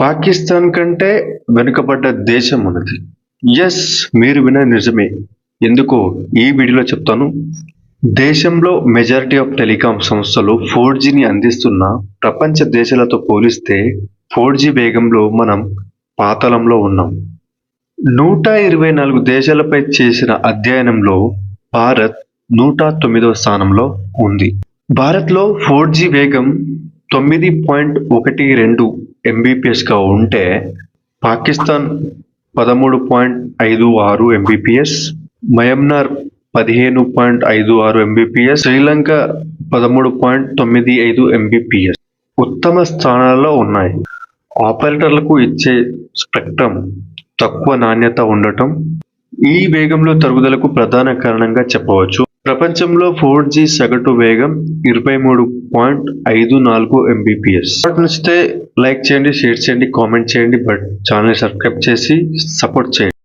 పాకిస్తాన్ కంటే వెనుకబడ్డ దేశం ఉన్నది. ఎస్ మీరు విన నిజమే. ఎందుకో ఈ వీడియోలో చెప్తాను. దేశంలో మెజారిటీ ఆఫ్ టెలికాం సంస్థలు ఫోర్ జీని అందిస్తున్న ప్రపంచ దేశాలతో పోలిస్తే ఫోర్ జీ వేగంలో మనం పాతలంలో ఉన్నాం. నూట ఇరవై నాలుగు దేశాలపై చేసిన అధ్యయనంలో భారత్ నూట తొమ్మిదవ స్థానంలో ఉంది. భారత్లో ఫోర్ జీ వేగం తొమ్మిది పాయింట్ ఒకటి రెండు ఎంబీపీఎస్గా ఉంటే పాకిస్తాన్ పదమూడు పాయింట్ ఐదు ఆరు ఎంబీపీఎస్ మయన్మార్ పదిహేను పాయింట్ ఐదు ఆరు ఎంబీపీఎస్ శ్రీలంక పదమూడు పాయింట్ తొమ్మిది ఐదు ఎంబీపీఎస్ ఉత్తమ స్థానాల్లో ఉన్నాయి. ఆపరేటర్లకు ఇచ్చే స్పెక్ట్రమ్ తక్కువ నాణ్యత ఉండటం ఈ వేగంలో తరుగుదలకు ప్రధాన కారణంగా చెప్పవచ్చు. ప్రపంచంలో ఫోర్ జీ సగటు వేగం ఇరవై మూడు పాయింట్ ఐదు నాలుగు ఎంబీపీఎస్ నచ్చితే లైక్ చేయండి షేర్ చేయండి కామెంట్ చేయండి బట్ ఛానల్ సబ్స్క్రైబ్ చేసి సపోర్ట్ చేయండి.